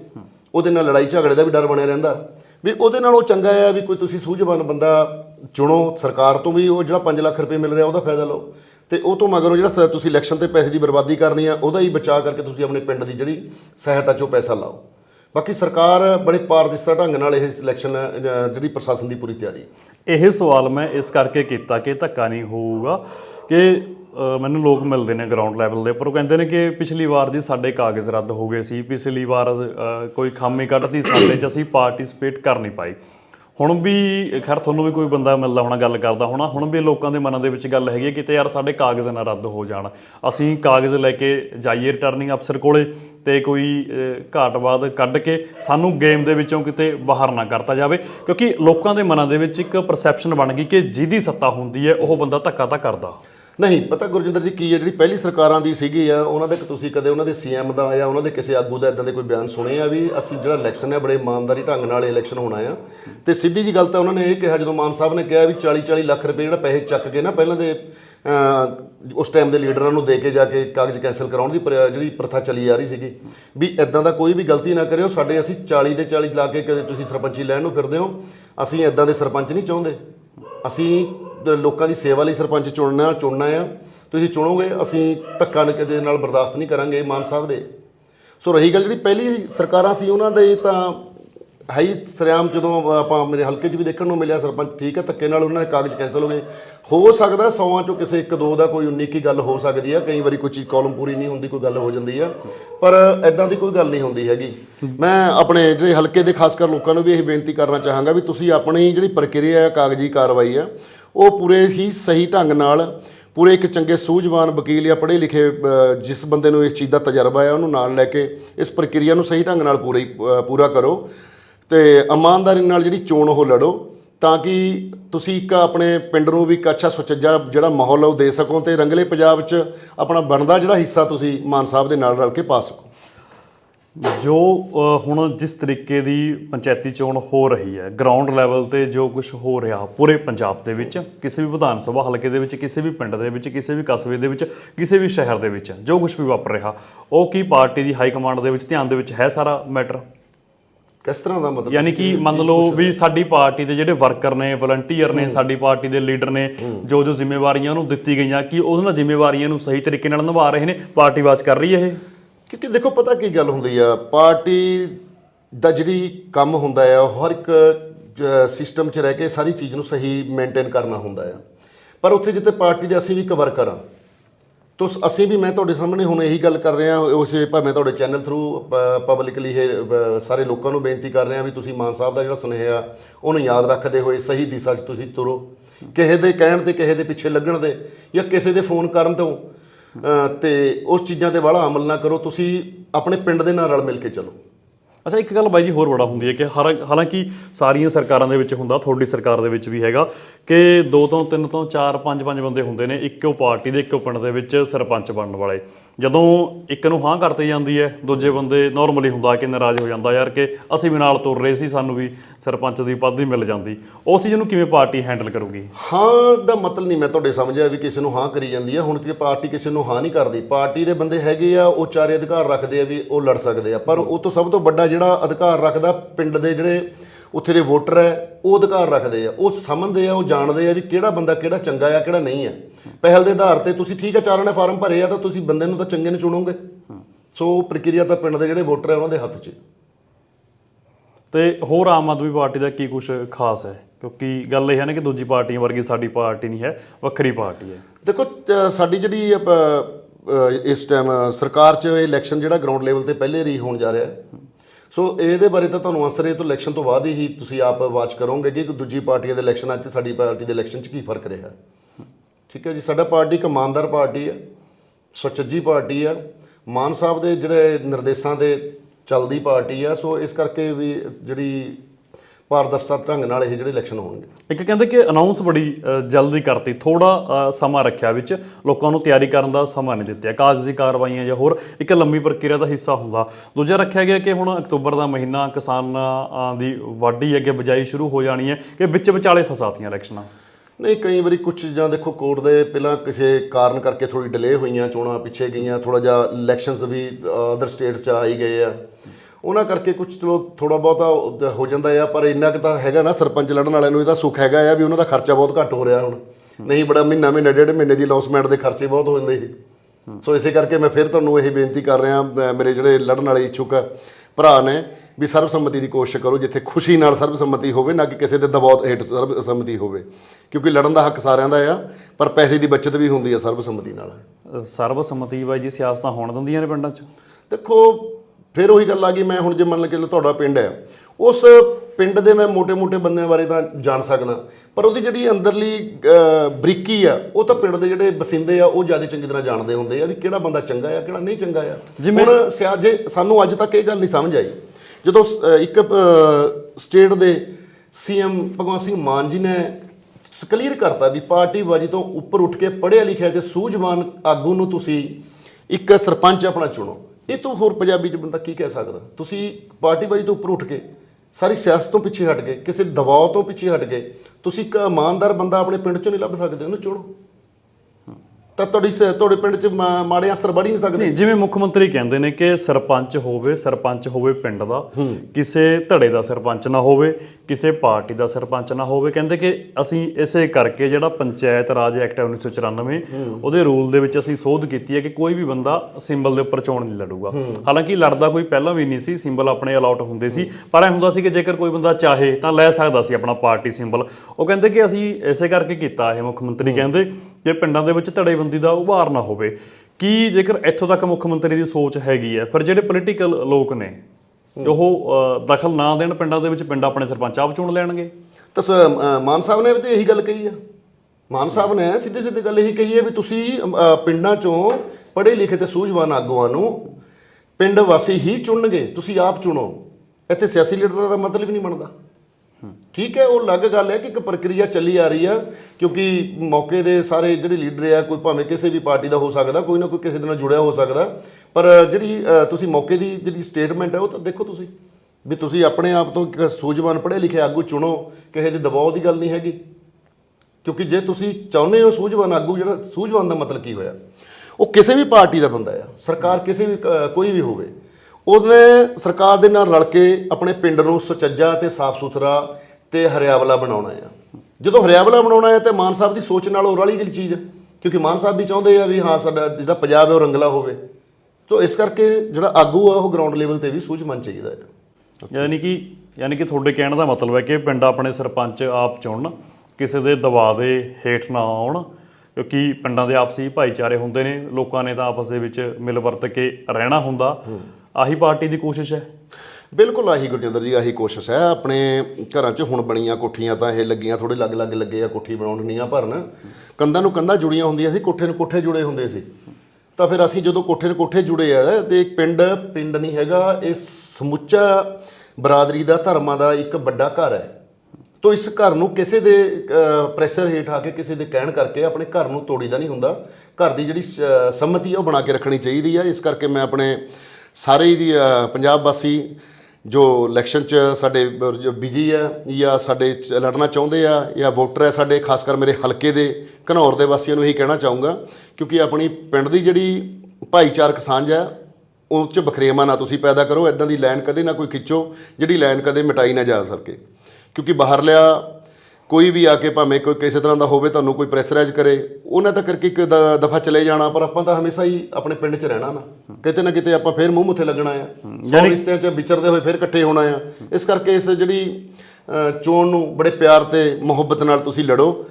ਉਹਦੇ ਨਾਲ ਲੜਾਈ ਝਗੜੇ ਦਾ ਵੀ ਡਰ ਬਣਿਆ ਰਹਿੰਦਾ। ਵੀ ਉਹਦੇ ਨਾਲ ਉਹ ਚੰਗਾ ਆ ਵੀ ਕੋਈ ਤੁਸੀਂ ਸੂਝਵਾਨ ਬੰਦਾ ਚੁਣੋ, ਸਰਕਾਰ ਤੋਂ ਵੀ ਉਹ ਜਿਹੜਾ 5 ਲੱਖ ਰੁਪਏ ਮਿਲ ਰਿਹਾ ਉਹਦਾ ਫਾਇਦਾ ਲਓ। ਤੇ ਉਹ ਤੋਂ ਮਗਰੋਂ ਜਿਹੜਾ ਸ- ਤੁਸੀਂ ਇਲੈਕਸ਼ਨ ਤੇ ਪੈਸੇ ਦੀ ਬਰਬਾਦੀ ਕਰਨੀ ਆ, ਉਹਦਾ ਹੀ ਬਚਾਅ ਕਰਕੇ ਤੁਸੀਂ ਆਪਣੇ ਪਿੰਡ ਦੀ ਜਿਹੜੀ ਸਹਾਇਤਾ ਚੋਂ ਪੈਸਾ ਲਾਓ। ਬਾਕੀ ਸਰਕਾਰ ਬੜੇ ਪਾਰਦਰਸ਼ਤਾ ਢੰਗ ਨਾਲ ਇਹ ਇਲੈਕਸ਼ਨ ਜਿਹੜੀ ਪ੍ਰਸ਼ਾਸਨ ਦੀ ਪੂਰੀ ਤਿਆਰੀ। ਇਹ ਸਵਾਲ ਮੈਂ ਇਸ ਕਰਕੇ ਕੀਤਾ ਕਿ ਧੱਕਾ ਨਹੀਂ ਹੋਊਗਾ ਕਿ ਮੈਨੂੰ ਲੋਕ ਮਿਲਦੇ ਨੇ ਗਰਾਊਂਡ ਲੈਵਲ ਦੇ ਪਰ ਉਹ ਕਹਿੰਦੇ ਨੇ ਕਿ ਪਿਛਲੀ ਵਾਰ ਜੀ ਸਾਡੇ ਕਾਗਜ਼ ਰੱਦ ਹੋ ਗਏ ਸੀ ਪਿਛਲੀ ਵਾਰ ਕੋਈ ਖਾਮੀ ਕੱਢਤੀ ਸਾਡੇ 'ਚ ਅਸੀਂ ਪਾਰਟਿਸਿਪੇਟ ਕਰ ਨਹੀਂ ਪਾਈ। ਹੁਣ ਵੀ ਖੈਰ ਤੁਹਾਨੂੰ ਵੀ ਕੋਈ ਬੰਦਾ ਮਿਲਦਾ ਹੋਣਾ ਗੱਲ ਕਰਦਾ ਹੋਣਾ ਹੁਣ ਵੀ ਲੋਕਾਂ ਦੇ ਮਨਾਂ ਦੇ ਵਿੱਚ ਗੱਲ ਹੈਗੀ ਹੈ ਕਿ ਤੇ ਯਾਰ ਸਾਡੇ ਕਾਗਜ਼ ਨਾ ਰੱਦ ਹੋ ਜਾਣ। ਅਸੀਂ ਕਾਗਜ਼ ਲੈ ਕੇ ਜਾਈਏ ਰਿਟਰਨਿੰਗ ਅਫਸਰ ਕੋਲੇ ਤੇ ਕੋਈ ਅ, ਘਾਟਵਾਦ ਕੱਢ ਕੇ ਸਾਨੂੰ ਗੇਮ ਦੇ ਵਿੱਚੋਂ ਕਿਤੇ ਬਾਹਰ ਨਾ ਕਰਤਾ ਜਾਵੇ ਕਿਉਂਕਿ ਲੋਕਾਂ ਦੇ ਮਨਾਂ ਦੇ ਵਿੱਚ ਇੱਕ ਪਰਸੈਪਸ਼ਨ ਬਣ ਗਈ ਕਿ ਜਿਹਦੀ ਸੱਤਾ ਹੁੰਦੀ ਹੈ ਉਹ ਬੰਦਾ ਧੱਕਾ ਤਾਂ ਕਰਦਾ। ਨਹੀਂ, ਪਤਾ ਗੁਰਜਿੰਦਰ ਜੀ ਕੀ ਹੈ? ਜਿਹੜੀ ਪਹਿਲੀ ਸਰਕਾਰਾਂ ਦੀ ਸੀਗੀ ਆ, ਉਹਨਾਂ ਦੇ ਤੁਸੀਂ ਕਦੇ ਉਹਨਾਂ ਦੇ ਸੀਐਮ ਦਾ ਜਾਂ ਉਹਨਾਂ ਦੇ ਕਿਸੇ ਆਗੂ ਦਾ ਇਦਾਂ ਦੇ ਕੋਈ ਬਿਆਨ ਸੁਣੇ ਆ ਵੀ ਅਸੀਂ ਜਿਹੜਾ ਇਲੈਕਸ਼ਨ ਹੈ ਬੜੇ ਇਮਾਨਦਾਰੀ ਢੰਗ ਨਾਲ ਇਲੈਕਸ਼ਨ ਹੋਣਾ ਆ। ਤੇ ਸਿੱਧੀ ਜੀ ਗੱਲ ਤਾਂ ਉਹਨਾਂ ਨੇ ਇਹ ਕਿਹਾ, ਜਦੋਂ ਮਾਨ ਸਾਹਿਬ ਨੇ ਕਿਹਾ ਵੀ 40 40 ਲੱਖ ਰੁਪਏ ਜਿਹੜਾ ਪੈਸੇ ਚੱਕ ਕੇ ਨਾ ਪਹਿਲਾਂ ਦੇ ਉਸ ਟਾਈਮ ਦੇ ਲੀਡਰਾਂ ਨੂੰ ਦੇ ਕੇ ਜਾ ਕੇ ਕਾਗਜ਼ ਕੈਂਸਲ ਕਰਾਉਣ ਦੀ ਪ੍ਰ- ਜਿਹੜੀ ਪ੍ਰਥਾ ਚੱਲੀ ਆ ਰਹੀ ਸੀਗੀ। ਵੀ ਇਦਾਂ ਦਾ ਕੋਈ ਵੀ ਗਲਤੀ ਨਾ ਕਰਿਓ, ਸਾਡੇ ਅਸੀਂ 40 ਦੇ 40 ਲਾ ਕੇ ਕਦੇ ਤੁਸੀਂ ਸਰਪੰਚੀ ਲੈਣ ਨੂੰ ਫਿਰਦੇ ਹੋ, ਅਸੀਂ ਇਦਾਂ ਦੇ ਸਰਪੰਚ ਨਹੀਂ ਚਾਹੁੰਦੇ। ਅਸੀਂ ਲੋਕਾਂ ਦੀ ਸੇਵਾ ਲਈ ਸਰਪੰਚ ਚੁਣਨਾ ਚੁਣਨਾ ਆ। ਤੁਸੀਂ ਚੁਣੋਗੇ, ਅਸੀਂ ਧੱਕਾ ਨ- ਦੇ ਨਾਲ ਬਰਦਾਸ਼ਤ ਨਹੀਂ ਕਰਾਂਗੇ ਮਾਨ ਸਾਹਿਬ ਦੇ। ਸੋ ਰਹੀ ਗੱਲ ਜਿਹੜੀ ਪਹਿਲੀ ਸਰਕਾਰਾਂ ਸੀ, ਉਹਨਾਂ ਦੇ ਤਾਂ ਹੈ ਹੀ ਸਰਿਆਮ ਜਦੋਂ ਆਪਾਂ ਮੇਰੇ ਹਲਕੇ 'ਚ ਵੀ ਦੇਖਣ ਨੂੰ ਮਿਲਿਆ ਸਰਪੰਚ, ਠੀਕ ਹੈ, ਧੱਕੇ ਨਾਲ ਉਹਨਾਂ ਦੇ ਕਾਗਜ਼ ਕੈਂਸਲ ਹੋ ਗਏ ਹੋ ਸਕਦਾ ਸੌਆਂ 'ਚੋਂ ਕਿਸੇ ਇੱਕ ਦੋ ਦਾ ਕੋਈ 19 ਕੀ ਗੱਲ ਹੋ ਸਕਦੀ ਹੈ। ਕਈ ਵਾਰੀ ਕੋਈ ਚੀਜ਼ ਕਾਲਮ ਪੂਰੀ ਨਹੀਂ ਹੁੰਦੀ, ਕੋਈ ਗੱਲ ਹੋ ਜਾਂਦੀ ਆ। ਪਰ ਐਦਾਂ ਦੀ ਕੋਈ ਗੱਲ ਨਹੀਂ ਹੁੰਦੀ ਹੈਗੀ। ਮੈਂ ਆਪਣੇ ਜਿਹੜੇ ਹਲਕੇ ਦੇ ਖਾਸ ਕਰ ਲੋਕਾਂ ਨੂੰ ਵੀ ਇਹ ਬੇਨਤੀ ਕਰਨਾ ਚਾਹਾਂਗਾ ਵੀ ਤੁਸੀਂ ਆਪਣੀ ਜਿਹੜੀ ਪ੍ਰਕਿਰਿਆ ਹੈ ਕਾਗਜ਼ੀ ਕਾਰਵਾਈ ਆ, ਉਹ ਪੂਰੇ ਹੀ ਸਹੀ ਢੰਗ ਨਾਲ, ਪੂਰੇ ਇੱਕ ਚੰਗੇ ਸੂਝਵਾਨ ਵਕੀਲ ਜਾਂ ਪੜ੍ਹੇ ਲਿਖੇ ਜਿਸ ਬੰਦੇ ਨੂੰ ਇਸ ਚੀਜ਼ ਦਾ ਤਜਰਬਾ ਹੈ ਉਹਨੂੰ ਨਾਲ ਲੈ ਕੇ ਇਸ ਪ੍ਰਕਿਰਿਆ ਨੂੰ ਸਹੀ ਢੰਗ ਨਾਲ ਪੂਰੀ ਪੂਰਾ ਕਰੋ। ਤੇ ਇਮਾਨਦਾਰੀ ਨਾਲ ਜਿਹੜੀ ਚੋਣ ਉਹ ਲੜੋ, ਤਾਂ ਕਿ ਤੁਸੀਂ ਇੱਕ ਆਪਣੇ ਪਿੰਡ ਨੂੰ ਵੀ ਇੱਕ ਅੱਛਾ ਸੁਚੱਜਾ ਜਿਹੜਾ ਮਾਹੌਲ ਹੈ ਉਹ ਦੇ ਸਕੋ ਤੇ ਰੰਗਲੇ ਪੰਜਾਬ 'ਚ ਆਪਣਾ ਬਣਦਾ ਜਿਹੜਾ ਹਿੱਸਾ ਤੁਸੀਂ ਮਾਨ ਸਾਹਿਬ ਦੇ ਨਾਲ ਰਲ ਕੇ ਪਾ ਸਕੋ। ਜੋ ਹੁਣ ਜਿਸ ਤਰੀਕੇ ਦੀ ਪੰਚਾਇਤੀ ਚੋਣ ਹੋ ਰਹੀ ਹੈ ਗਰਾਊਂਡ ਲੈਵਲ ਤੇ ਜੋ ਕੁਝ ਹੋ ਰਿਹਾ ਪੂਰੇ ਪੰਜਾਬ ਦੇ ਵਿੱਚ, ਕਿਸੇ ਵੀ ਵਿਧਾਨ ਸਭਾ ਹਲਕੇ ਦੇ ਵਿੱਚ, ਕਿਸੇ ਵੀ ਪਿੰਡ ਦੇ ਵਿੱਚ, ਕਿਸੇ ਵੀ ਕਸਬੇ ਦੇ ਵਿੱਚ, ਕਿਸੇ ਵੀ ਸ਼ਹਿਰ ਦੇ ਵਿੱਚ, ਜੋ ਕੁਝ ਵੀ ਵਾਪਰ ਰਿਹਾ, ਉਹ ਕੀ ਪਾਰਟੀ ਦੀ ਹਾਈ ਕਮਾਂਡ ਦੇ ਵਿੱਚ ਧਿਆਨ ਦੇ ਵਿੱਚ ਹੈ ਸਾਰਾ ਮੈਟਰ? ਕਿਸ ਤਰ੍ਹਾਂ ਦਾ ਮਤਲਬ ਯਾਨੀ ਕਿ ਮੰਨ ਲਓ ਵੀ ਸਾਡੀ ਪਾਰਟੀ ਦੇ ਜਿਹੜੇ ਵਰਕਰ ਨੇ ਵਲੰਟੀਅਰ ਨੇ ਸਾਡੀ ਪਾਰਟੀ ਦੇ ਲੀਡਰ ਨੇ ਜੋ ਜੋ ਜ਼ਿੰਮੇਵਾਰੀਆਂ ਉਹਨੂੰ ਦਿੱਤੀ ਗਈਆਂ ਕਿ ਉਹਨਾਂ ਜ਼ਿੰਮੇਵਾਰੀਆਂ ਨੂੰ ਸਹੀ ਤਰੀਕੇ ਨਾਲ ਨਿਭਾ ਰਹੇ ਨੇ? ਪਾਰਟੀ ਵਾਚ ਕਰ ਰਹੀ ਹੈ ਇਹ? ਕਿਉਂਕਿ ਦੇਖੋ ਪਤਾ ਕੀ ਗੱਲ ਹੁੰਦੀ ਆ ਪਾਰਟੀ ਦਾ ਜਿਹੜੀ ਕੰਮ ਹੁੰਦਾ ਆ ਉਹ ਹਰ ਇੱਕ ਸਿਸਟਮ 'ਚ ਰਹਿ ਕੇ ਸਾਰੀ ਚੀਜ਼ ਨੂੰ ਸਹੀ ਮੇਨਟੇਨ ਕਰਨਾ ਹੁੰਦਾ ਆ। ਪਰ ਉੱਥੇ ਜਿੱਥੇ ਪਾਰਟੀ ਦੇ ਅਸੀਂ ਵੀ ਇੱਕ ਵਰਕਰ ਆ ਤੋ ਅਸੀਂ ਵੀ ਮੈਂ ਤੁਹਾਡੇ ਸਾਹਮਣੇ ਹੁਣ ਇਹੀ ਗੱਲ ਕਰ ਰਿਹਾ ਉਸੇ ਭਾਵੇਂ ਤੁਹਾਡੇ ਚੈਨਲ ਥਰੂ ਪਬਲਿਕਲੀ ਇਹ ਸਾਰੇ ਲੋਕਾਂ ਨੂੰ ਬੇਨਤੀ ਕਰ ਰਿਹਾ ਵੀ ਤੁਸੀਂ ਮਾਨ ਸਾਹਿਬ ਦਾ ਜਿਹੜਾ ਸੁਨੇਹਾ ਉਹਨੂੰ ਯਾਦ ਰੱਖਦੇ ਹੋਏ ਸਹੀ ਦਿਸ਼ਾ 'ਚ ਤੁਸੀਂ ਤੁਰੋ। ਕਿਸੇ ਦੇ ਕਹਿਣ ਤੇ ਕਿਸੇ ਦੇ ਪਿੱਛੇ ਲੱਗਣ ਦੇ ਜਾਂ ਕਿਸੇ ਦੇ ਫੋਨ ਕਰਨ ਤੋਂ ਅ, ਤੇ ਉਸ ਚੀਜ਼ਾਂ ਤੇ ਵਾਲਾ ਅਮਲ ਨਾ ਕਰੋ। ਤੁਸੀਂ ਆਪਣੇ ਪਿੰਡ ਦੇ ਨਾਲ ਰਲ ਮਿਲ ਕੇ ਚੱਲੋ। ਅੱਛਾ, ਇੱਕ ਗੱਲ ਬਾਈ ਜੀ ਹੋਰ ਬੜਾ ਹੁੰਦੀ ਹੈ ਕਿ ਹਰ ਹਾਲਾਂਕਿ ਸਾਰੀਆਂ ਸਰਕਾਰਾਂ ਦੇ ਵਿੱਚ ਹੁੰਦਾ, ਤੁਹਾਡੀ ਸਰਕਾਰ ਦੇ ਵਿੱਚ ਵੀ ਹੈਗਾ ਕਿ ਦੋ ਤੋਂ ਤਿੰਨ ਤੋਂ ਚਾਰ ਪੰਜ ਪੰਜ ਬੰਦੇ ਹੁੰਦੇ ਨੇ, ਇੱਕੋ ਪਾਰਟੀ ਦੇ, ਇੱਕੋ ਪਿੰਡ ਦੇ ਵਿੱਚ ਸਰਪੰਚ ਬਣਨ ਵਾਲੇ। ਜਦੋਂ ਇੱਕ ਨੂੰ ਹਾਂ ਕਰਤੀ ਜਾਂਦੀ ਹੈ, ਦੂਜੇ ਬੰਦੇ ਨਾਰਮਲੀ ਹੁੰਦਾ ਕਿ ਨਾਰਾਜ਼ ਹੋ ਜਾਂਦਾ ਯਾਰ ਕਿ ਅਸੀਂ ਵੀ ਨਾਲ ਤੁਰ ਰਹੇ ਸੀ, ਸਾਨੂੰ ਵੀ ਸਰਪੰਚ ਦੀ ਪਦ ਮਿਲ ਜਾਂਦੀ। ਉਸ ਚੀਜ਼ ਨੂੰ ਕਿਵੇਂ ਪਾਰਟੀ ਹੈਂਡਲ ਕਰੂਗੀ? ਹਾਂ, ਦਾ ਮਤਲਬ ਨਹੀਂ ਮੈਂ ਤੁਹਾਡੇ ਸਮਝਿਆ ਵੀ ਕਿਸੇ ਨੂੰ ਹਾਂ ਕਰੀ ਜਾਂਦੀ ਆ। ਹੁਣ ਤੇ ਪਾਰਟੀ ਕਿਸੇ ਨੂੰ ਹਾਂ ਨਹੀਂ ਕਰਦੀ। ਪਾਰਟੀ ਦੇ ਬੰਦੇ ਹੈਗੇ ਆ, ਉਹ ਚਾਰੇ ਅਧਿਕਾਰ ਰੱਖਦੇ ਆ ਵੀ ਉਹ ਲੜ ਸਕਦੇ ਆ। ਪਰ ਉਹ ਤੋਂ ਸਭ ਤੋਂ ਵੱਡਾ ਜਿਹੜਾ ਅਧਿਕਾਰ ਰੱਖਦਾ ਪਿੰਡ ਦੇ ਜਿਹੜੇ ਉੱਥੇ ਦੇ ਵੋਟਰ ਹੈ ਉਹ ਅਧਿਕਾਰ ਰੱਖਦੇ ਆ ਉਹ ਸਮਝਦੇ ਆ ਉਹ ਜਾਣਦੇ ਆ ਵੀ ਕਿਹੜਾ ਬੰਦਾ ਕਿਹੜਾ ਚੰਗਾ ਆ ਕਿਹੜਾ ਨਹੀਂ ਆ ਪਹਿਲ ਦੇ ਆਧਾਰ ਤੇ ਤੁਸੀਂ ਠੀਕ ਹੈ ਚਾਰਾਂ ਨੇ ਫਾਰਮ ਭਰੇ ਆ ਤਾਂ ਤੁਸੀਂ ਬੰਦੇ ਨੂੰ ਤਾਂ ਚੰਗੇ ਨੂੰ ਚੁਣੋਗੇ ਸੋ ਪ੍ਰਕਿਰਿਆ ਤਾਂ ਪਿੰਡ ਦੇ ਜਿਹੜੇ ਵੋਟਰ ਆ ਉਹਨਾਂ ਦੇ ਹੱਥ 'ਚ। ਤੇ ਹੋਰ ਆਮ ਆਦਮੀ ਪਾਰਟੀ ਦਾ ਕੀ ਕੁਝ ਖਾਸ ਹੈ ਕਿਉਂਕਿ ਗੱਲ ਇਹ ਹੈ ਨਾ ਕਿ ਦੂਜੀ ਪਾਰਟੀਆਂ ਵਰਗੀ ਸਾਡੀ ਪਾਰਟੀ ਨਹੀਂ ਹੈ ਵੱਖਰੀ ਪਾਰਟੀ ਹੈ ਦੇਖੋ ਅ, ਸਾਡੀ ਜਿਹੜੀ ਅ, ਅ, ਇਸ ਟਾਈਮ ਸਰਕਾਰ 'ਚ ਇਲੈਕਸ਼ਨ ਜਿਹੜਾ ਗਰਾਊਂਡ ਲੈਵਲ ਤੇ ਪਹਿਲੇ ਰੀ ਹੋਣ ਜਾ ਰਿਹਾ ਹੈ। ਸੋ ਇਹਦੇ ਬਾਰੇ ਤਾਂ ਤੁਹਾਨੂੰ ਆਨਸਰ ਇਹ ਤੋਂ ਇਲੈਕਸ਼ਨ ਤੋਂ ਬਾਅਦ ਹੀ ਤੁਸੀਂ ਆਪ ਵਾਚ ਕਰੋਗੇ ਕਿ ਦੂਜੀ ਪਾਰਟੀਆਂ ਦੇ ਇਲੈਕਸ਼ਨਾਂ 'ਚ ਸਾਡੀ ਪਾਰਟੀ ਦੇ ਇਲੈਕਸ਼ਨ 'ਚ ਕੀ ਫ਼ਰਕ ਰਿਹਾ। ਠੀਕ ਹੈ ਜੀ, ਸਾਡਾ ਪਾਰਟੀ ਇੱਕ ਇਮਾਨਦਾਰ ਪਾਰਟੀ ਹੈ, ਸੁਚੱਜੀ ਪਾਰਟੀ ਆ ਮਾਨ ਸਾਹਿਬ ਦੇ ਜਿਹੜੇ ਨਿਰਦੇਸ਼ਾਂ ਦੇ ਚੱਲਦੀ ਪਾਰਟੀ ਆ ਸੋ ਇਸ ਕਰਕੇ ਵੀ ਜਿਹੜੀ ਪਾਰਦਰਸ਼ਤਾ ਢੰਗ ਨਾਲ ਇਹ ਜਿਹੜੇ ਇਲੈਕਸ਼ਨ ਹੋਣਗੇ। ਇੱਕ ਕਹਿੰਦੇ ਕਿ ਅਨਾਉਂਸ ਬੜੀ ਜਲਦੀ ਕਰਤੀ। ਥੋੜਾ ਸਮਾਂ ਰੱਖਿਆ ਵਿੱਚ। ਲੋਕਾਂ ਨੂੰ ਤਿਆਰੀ ਕਰਨ ਦਾ ਸਮਾਂ ਨਹੀਂ ਦਿੱਤਾ ਕਾਗਜ਼ੀ ਕਾਰਵਾਈਆਂ ਜਾਂ ਹੋਰ ਇੱਕ ਲੰਮੀ ਪ੍ਰਕਿਰਿਆ ਦਾ ਹਿੱਸਾ ਹੁੰਦਾ। ਦੂਜਾ ਰੱਖਿਆ ਗਿਆ ਕਿ ਹੁਣ ਅਕਤੂਬਰ ਦਾ ਮਹੀਨਾ ਕਿਸਾਨਾਂ ਦੀ ਵਾਢੀ ਅੱਗੇ ਬਜਾਈ ਸ਼ੁਰੂ ਹੋ ਜਾਣੀ ਹੈ ਕਿ ਵਿੱਚ ਵਿਚਾਲੇ ਫਸਾਤੀਆਂ ਇਲੈਕਸ਼ਨਾਂ। ਨਹੀਂ ਕਈ ਵਾਰੀ ਕੁਝ ਚੀਜ਼ਾਂ ਦੇਖੋ ਕੋਰਟ ਦੇ ਪਹਿਲਾਂ ਕਿਸੇ ਕਾਰਨ ਕਰਕੇ ਥੋੜੀ ਡਿਲੇ ਹੋਈਆਂ ਚੋਣਾਂ ਪਿੱਛੇ ਗਈਆਂ ਥੋੜਾ ਜਿਹਾ ਇਲੈਕਸ਼ਨਸ ਵੀ ਅਦਰ ਸਟੇਟਸ 'ਚ ਆਈ ਗਏ ਆ। ਉਹਨਾਂ ਕਰਕੇ ਕੁਝ ਚਲੋ ਥੋੜਾ ਬਹੁਤਾ ਹੋ ਜਾਂਦਾ ਆ ਪਰ ਇੰਨਾ ਕੁ ਤਾਂ ਹੈਗਾ ਨਾ ਸਰਪੰਚ ਲੜਨ ਵਾਲਿਆਂ ਨੂੰ ਇਹਦਾ ਸੁੱਖ ਹੈਗਾ ਆ ਵੀ ਉਹਨਾਂ ਦਾ ਖਰਚਾ ਬਹੁਤ ਘੱਟ ਹੋ ਰਿਹਾ ਹੁਣ। ਨਹੀਂ ਬੜਾ ਮਹੀਨਾ ਮਹੀਨਾ ਡੇਢ ਮਹੀਨੇ ਦੀ ਲੌਸਮੈਂਟ ਦੇ ਖਰਚੇ ਬਹੁਤ ਹੋ ਜਾਂਦੇ ਸੀ। ਸੋ ਇਸੇ ਕਰਕੇ ਮੈਂ ਫਿਰ ਤੁਹਾਨੂੰ ਇਹ ਬੇਨਤੀ ਕਰ ਰਿਹਾ ਮੇਰੇ ਜਿਹੜੇ ਲੜਨ ਵਾਲੇ ਇੱਛੁਕ ਭਰਾ ਨੇ ਵੀ ਸਰਬਸੰਮਤੀ ਦੀ ਕੋਸ਼ਿਸ਼ ਕਰੋ ਜਿੱਥੇ ਖੁਸ਼ੀ ਨਾਲ ਸਰਬਸੰਮਤੀ ਹੋਵੇ ਨਾ ਕਿ ਕਿਸੇ ਦੇ ਦਬਾਅ ਹੇਠ ਸਰਬਸੰਮਤੀ ਹੋਵੇ। ਕਿਉਂਕਿ ਲੜਨ ਦਾ ਹੱਕ ਸਾਰਿਆਂ ਦਾ ਆ ਪਰ ਪੈਸੇ ਦੀ ਬਚਤ ਵੀ ਹੁੰਦੀ ਆ ਸਰਬਸੰਮਤੀ ਨਾਲ। ਸਰਬਸੰਮਤੀ ਬਾਈ ਜੀ ਸਿਆਸਤਾਂ ਹੋਣ ਦਿੰਦੀਆਂ ਨੇ ਪਿੰਡਾਂ 'ਚ? ਦੇਖੋ ਫਿਰ ਉਹੀ ਗੱਲ ਆ ਗਈ ਮੈਂ ਹੁਣ ਜੇ ਮੰਨ ਕੇ ਤੁਹਾਡਾ ਪਿੰਡ ਹੈ ਉਸ ਪਿੰਡ ਦੇ ਮੈਂ ਮੋٹے-ਮੋٹے ਬੰਦਿਆਂ ਬਾਰੇ ਤਾਂ ਜਾਣ ਸਕਦਾ। ਪਰ ਉਹਦੀ ਜਿਹੜੀ ਅੰਦਰਲੀ ਬਰੀਕੀ ਆ ਉਹ ਤਾਂ ਪਿੰਡ ਦੇ ਜਿਹੜੇ ਬਸਿੰਦੇ ਆ ਉਹ ਜ਼ਿਆਦਾ ਚੰਗੀ ਤਰ੍ਹਾਂ ਜਾਣਦੇ ਹੁੰਦੇ ਆ ਵੀ ਕਿਹੜਾ ਬੰਦਾ ਚੰਗਾ ਆ ਕਿਹੜਾ ਨਹੀਂ ਚੰਗਾ ਆ। ਹੁਣ ਸਿਆਜੇ ਸਾਨੂੰ ਅੱਜ ਤੱਕ ਇਹ ਗੱਲ ਨਹੀਂ ਸਮਝ ਆਈ ਜਦੋਂ ਇੱਕ ਸਟੇਟ ਦੇ ਸੀਐਮ ਭਗਵੰਤ ਸਿੰਘ ਮਾਨ ਜੀ ਨੇ ਕਲੀਅਰ ਕਰਤਾ ਵੀ ਪਾਰਟੀਬਾਜ਼ੀ ਤੋਂ ਉੱਪਰ ਉੱਠ ਕੇ ਪੜ੍ਹਿਆ ਲਿਖਿਆ ਤੇ ਸੂਝਵਾਨ ਆਗੂ ਨੂੰ ਤੁਸੀਂ ਇੱਕ ਸਰਪੰਚ ਆਪਣਾ ਚੁਣੋ। ਇਹ ਤੋਂ ਹੋਰ ਪੰਜਾਬੀ ਚ ਬੰਦਾ ਕੀ ਕਹਿ ਸਕਦਾ? ਤੁਸੀਂ ਪਾਰਟੀ ਤੋਂ ਉੱਪਰ ਉੱਠ ਕੇ ਸਾਰੀ ਸਿਆਸਤ ਤੋਂ ਪਿੱਛੇ ਹਟ ਗਏ, ਕਿਸੇ ਦਬਾਅ ਤੋਂ ਪਿੱਛੇ ਹਟ ਗਏ, ਤੁਸੀਂ ਇੱਕ ਇਮਾਨਦਾਰ ਬੰਦਾ ਆਪਣੇ ਪਿੰਡ ਚੋਂ ਨਹੀਂ ਲੱਭ ਸਕਦੇ, ਉਹਨੂੰ ਚੁਣੋ। ਤਾਂ ਤੁਹਾਡੀ ਸ- ਤੁਹਾਡੇ ਪਿੰਡ ਚ ਮਾ- ਮਾੜੇ ਅਸਰ ਵੜ ਹੀ ਨਹੀਂ ਸਕਦੇ? ਨਹੀਂ ਜਿਵੇਂ ਮੁੱਖ ਮੰਤਰੀ ਕਹਿੰਦੇ ਨੇ ਕਿ ਸਰਪੰਚ ਹੋਵੇ ਸਰਪੰਚ ਹੋਵੇ ਪਿੰਡ ਦਾ ਕਿਸੇ ਧੜੇ ਦਾ ਸਰਪੰਚ ਨਾ ਹੋਵੇ ਕਿਸੇ ਪਾਰਟੀ ਦਾ ਸਰਪੰਚ ਨਾ ਹੋਵੇ। ਕਹਿੰਦੇ ਕਿ ਅਸੀਂ ਇਸੇ ਕਰਕੇ ਜਿਹੜਾ ਪੰਚਾਇਤ ਰਾਜ ਐਕਟ ਹੈ 1994 ਉਹਦੇ ਰੂਲ ਦੇ ਵਿੱਚ ਅਸੀਂ ਸੋਧ ਕੀਤੀ ਹੈ ਕਿ ਕੋਈ ਵੀ ਬੰਦਾ ਸਿੰਬਲ ਦੇ ਉੱਪਰ ਚੋਣ ਨਹੀਂ ਲੜੂਗਾ। ਹਾਲਾਂਕਿ ਲੜਦਾ ਕੋਈ ਪਹਿਲਾਂ ਵੀ ਨਹੀਂ ਸੀ ਸਿੰਬਲ ਆਪਣੇ ਅਲਾਉਟ ਹੁੰਦੇ ਸੀ ਪਰ ਇਹ ਹੁੰਦਾ ਸੀ ਕਿ ਜੇਕਰ ਕੋਈ ਬੰਦਾ ਚਾਹੇ ਤਾਂ ਲੈ ਸਕਦਾ ਸੀ ਆਪਣਾ ਪਾਰਟੀ ਸਿੰਬਲ। ਉਹ ਕਹਿੰਦੇ ਕਿ ਅਸੀਂ ਇਸੇ ਕਰਕੇ ਕੀਤਾ ਇਹ ਮੁੱਖ ਮੰਤਰੀ ਕਹਿੰਦੇ। ਜੇ ਪਿੰਡਾਂ ਦੇ ਵਿੱਚ ਧੜੇਬੰਦੀ ਦਾ ਉਭਾਰ ਨਾ ਹੋਵੇ, ਕੀ ਜੇਕਰ ਇੱਥੋਂ ਤੱਕ ਮੁੱਖ ਮੰਤਰੀ ਦੀ ਸੋਚ ਹੈਗੀ ਹੈ, ਫਿਰ ਜਿਹੜੇ ਪੋਲੀਟੀਕਲ ਲੋਕ ਨੇ, ਉਹ ਦਖਲ ਨਾ ਦੇਣ ਪਿੰਡਾਂ ਦੇ ਵਿੱਚ, ਪਿੰਡ ਆਪਣੇ ਸਰਪੰਚ ਆਪ ਚੁਣ ਲੈਣਗੇ? ਤਾਂ ਸ- ਮਾਨ ਸਾਹਿਬ ਨੇ ਵੀ ਤੇ ਇਹੀ ਗੱਲ ਕਹੀ ਆ। ਮਾਨ ਸਾਹਿਬ ਨੇ ਸਿੱਧੇ ਸਿੱਧੀ ਗੱਲ ਇਹੀ ਕਹੀ ਹੈ ਵੀ ਤੁਸੀਂ ਪਿੰਡਾਂ ਚੋਂ ਪੜ੍ਹੇ ਲਿਖੇ ਤੇ ਸੂਝਵਾਨ ਆਗੂਆਂ ਨੂੰ ਪਿੰਡ ਵਾਸੀ ਹੀ ਚੁਣਨਗੇ, ਤੁਸੀਂ ਆਪ ਚੁਣੋ। ਇੱਥੇ ਸਿਆਸੀ ਲੀਡਰ ਦਾ ਮਤਲਬ ਹੀ ਨਹੀਂ ਬਣਦਾ। ਠੀਕ ਹੈ ਉਹ ਅਲੱਗ ਗੱਲ ਹੈ ਕਿ ਇੱਕ ਪ੍ਰਕਿਰਿਆ ਚੱਲੀ ਆ ਰਹੀ ਆ ਕਿਉਂਕਿ ਮੌਕੇ ਦੇ ਸਾਰੇ ਜਿਹੜੇ ਲੀਡਰ ਆ ਕੋਈ ਭਾਵੇਂ ਕਿਸੇ ਵੀ ਪਾਰਟੀ ਦਾ ਹੋ ਸਕਦਾ ਕੋਈ ਨਾ ਕੋਈ ਕਿਸੇ ਦੇ ਨਾਲ ਜੁੜਿਆ ਹੋ ਸਕਦਾ ਪਰ ਜਿਹੜੀ ਅ, ਤੁਸੀਂ ਮੌਕੇ ਦੀ ਜਿਹੜੀ ਸਟੇਟਮੈਂਟ ਹੈ ਉਹ ਤਾਂ ਦੇਖੋ ਤੁਸੀਂ ਵੀ ਤੁਸੀਂ ਆਪਣੇ ਆਪ ਤੋਂ ਇੱਕ ਸੂਝਵਾਨ ਪੜ੍ਹੇ ਲਿਖੇ ਆਗੂ ਚੁਣੋ ਕਿਸੇ ਦੇ ਦਬਾਅ ਦੀ ਗੱਲ ਨਹੀਂ ਹੈਗੀ। ਕਿਉਂਕਿ ਜੇ ਤੁਸੀਂ ਚਾਹੁੰਦੇ ਹੋ ਸੂਝਵਾਨ ਆਗੂ ਜਿਹੜਾ ਸੂਝਵਾਨ ਦਾ ਮਤਲਬ ਕੀ ਹੋਇਆ? ਉਹ ਕਿਸੇ ਵੀ ਪਾਰਟੀ ਦਾ ਬੰਦਾ ਆ ਸਰਕਾਰ ਕਿਸੇ ਵੀ ਅ, ਕੋਈ ਵੀ ਹੋਵੇ ਉਹਨੇ ਸਰਕਾਰ ਦੇ ਨਾਲ ਰਲ ਕੇ ਆਪਣੇ ਪਿੰਡ ਨੂੰ ਸੁਚੱਜਾ ਤੇ ਸਾਫ਼ ਸੁਥਰਾ ਤੇ ਹਰਿਆਵਲਾ ਬਣਾਉਣਾ ਆ। ਜਦੋਂ ਹਰਿਆਵਲਾ ਬਣਾਉਣਾ ਹੈ ਤੇ ਮਾਨ ਸਾਹਿਬ ਦੀ ਸੋਚ ਨਾਲ ਉਹ ਰਲੀ ਗਈ ਚੀਜ਼ ਹੈ ਕਿਉਂਕਿ ਮਾਨ ਸਾਹਿਬ ਵੀ ਚਾਹੁੰਦੇ ਆ ਵੀ ਹਾਂ ਸਾਡਾ ਜਿਹੜਾ ਪੰਜਾਬ ਹੈ ਉਹ ਰੰਗਲਾ ਹੋਵੇ। ਤੋ ਇਸ ਕਰਕੇ ਜਿਹੜਾ ਆਗੂ ਆ, ਉਹ ਗਰਾਊਂਡ ਲੈਵਲ ਤੇ ਵੀ ਸੂਝਵਾਨ ਚਾਹੀਦਾ ਹੈ ਯਾਨੀ ਕਿ ਯਾਨੀ ਕਿ ਤੁਹਾਡੇ ਕਹਿਣ ਦਾ ਮਤਲਬ ਹੈ ਕਿ ਪਿੰਡ ਆਪਣੇ ਸਰਪੰਚ ਆਪ ਚੁਣਨ, ਕਿਸੇ ਦੇ ਦਬਾਅ ਦੇ ਹੇਠ ਨਾ ਆਉਣ, ਕਿਉਂਕਿ ਪਿੰਡਾਂ ਦੇ ਆਪਸੀ ਭਾਈਚਾਰੇ ਹੁੰਦੇ ਨੇ, ਲੋਕਾਂ ਨੇ ਤਾਂ ਆਪਸ ਦੇ ਵਿੱਚ ਮਿਲ ਵਰਤ ਕੇ ਰਹਿਣਾ ਹੁੰਦਾ। ਆਹੀ ਪਾਰਟੀ ਦੀ ਕੋਸ਼ਿਸ਼ ਹੈ? ਬਿਲਕੁਲ ਆਹੀ ਗੁਰਜਿੰਦਰ ਜੀ, ਆਹੀ ਕੋਸ਼ਿਸ਼ ਹੈ। ਆਪਣੇ ਘਰਾਂ 'ਚ ਹੁਣ ਬਣੀਆਂ ਕੋਠੀਆਂ ਤਾਂ ਇਹ ਲੱਗੀਆਂ ਥੋੜੇ ਲੱਗ-ਲੱਗ ਲੱਗੇ ਆ ਕੋਠੀ ਬਣਾਉਣ ਨੀਆਂ ਭਰਨ। ਕੰਧਾਂ ਨੂੰ ਕੰਧਾਂ ਜੁੜੀਆਂ ਹੁੰਦੀਆਂ ਸੀ, ਕੋਠੇ ਨੂੰ ਕੋਠੇ ਜੁੜੇ ਹੁੰਦੇ ਸੀ। ਤਾਂ ਫਿਰ ਅਸੀਂ ਜਦੋਂ ਕੋਠੇ ਨੂੰ ਕੋਠੇ ਜੁੜੇ ਆ, ਤੇ ਪਿੰਡ ਪਿੰਡ ਨਹੀਂ ਹੈਗਾ, ਇਹ ਸਮੁੱਚਾ ਬਰਾਦਰੀ ਦਾ, ਧਰਮਾਂ ਦਾ ਇੱਕ ਵੱਡਾ ਘਰ ਹੈ। ਤੋ ਇਸ ਘਰ ਨੂੰ ਕਿਸੇ ਦੇ ਪ੍ਰੈਸ਼ਰ ਹੇਠ ਆ ਕੇ ਕਿਸੇ ਦੇ ਕਹਿਣ ਕਰਕੇ ਆਪਣੇ ਘਰ ਨੂੰ ਤੋੜੀਦਾ ਨਹੀਂ ਹੁੰਦਾ। ਘਰ ਦੀ ਜਿਹੜੀ ਸ- ਸੰਮਤੀ ਹੈ ਉਹ ਬਣਾ ਕੇ ਰੱਖਣੀ ਚਾਹੀਦੀ ਹੈ ਇਸ ਕਰਕੇ ਮੈਂ ਆਪਣੇ ਸਾਰੇ ਹੀ ਦੀ ਪੰਜਾਬ ਵਾਸੀ ਜੋ ਇਲੈਕਸ਼ਨ 'ਚ ਸਾਡੇ ਬਿਜ਼ੀ ਆ ਜਾਂ ਸਾਡੇ 'ਚ ਲੜਨਾ ਚਾਹੁੰਦੇ ਆ ਜਾਂ ਵੋਟਰ ਹੈ ਸਾਡੇ, ਖਾਸ ਕਰ ਮੇਰੇ ਹਲਕੇ ਦੇ, ਘਨੌਰ ਦੇ ਵਾਸੀਆਂ ਨੂੰ ਇਹੀ ਕਹਿਣਾ ਚਾਹੂੰਗਾ, ਕਿਉਂਕਿ ਆਪਣੀ ਪਿੰਡ ਦੀ ਜਿਹੜੀ ਭਾਈਚਾਰਕ ਸਾਂਝ ਹੈ ਉਹ 'ਚ ਬਖਰੇਵਾਂ ਨਾ ਤੁਸੀਂ ਪੈਦਾ ਕਰੋ ਐਦਾਂ ਦੀ ਲਾਈਨ ਕਦੇ ਨਾ ਕੋਈ ਖਿੱਚੋ, ਜਿਹੜੀ ਲਾਈਨ ਕਦੇ ਮਿਟਾਈ ਨਾ ਜਾ ਸਕੇ। ਕਿਉਂਕਿ ਬਾਹਰਲਿਆ ਕੋਈ ਵੀ ਆ ਕੇ ਭਾਵੇਂ ਕੋਈ ਕਿਸੇ ਤਰ੍ਹਾਂ ਦਾ ਹੋਵੇ ਤੁਹਾਨੂੰ ਕੋਈ ਪ੍ਰੈਸ਼ਰਾਈਜ਼ ਕਰੇ ਉਹਨਾਂ ਤਾਂ ਕਰਕੇ ਇੱਕ ਦ- ਦਫਾ ਚਲੇ ਜਾਣਾ ਪਰ ਆਪਾਂ ਤਾਂ ਹਮੇਸ਼ਾ ਹੀ ਆਪਣੇ ਪਿੰਡ 'ਚ ਰਹਿਣਾ ਨਾ। ਕਿਤੇ ਨਾ ਕਿਤੇ ਆਪਾਂ ਫੇਰ ਮੂੰਹ ਮੁੱਥੇ ਲੱਗਣਾ ਆ। ਸੌ ਰਿਸ਼ਤਿਆਂ 'ਚ ਵਿਚਰਦੇ ਹੋਏ ਫੇਰ ਇਕੱਠੇ ਹੋਣਾ ਆ। ਇਸ ਕਰਕੇ ਇਸ ਜਿਹੜੀ ਅ, ਚੋਣ ਨੂੰ ਬੜੇ ਪਿਆਰ ਤੇ ਮੁਹੱਬਤ ਨਾਲ ਤੁਸੀਂ ਲੜੋ।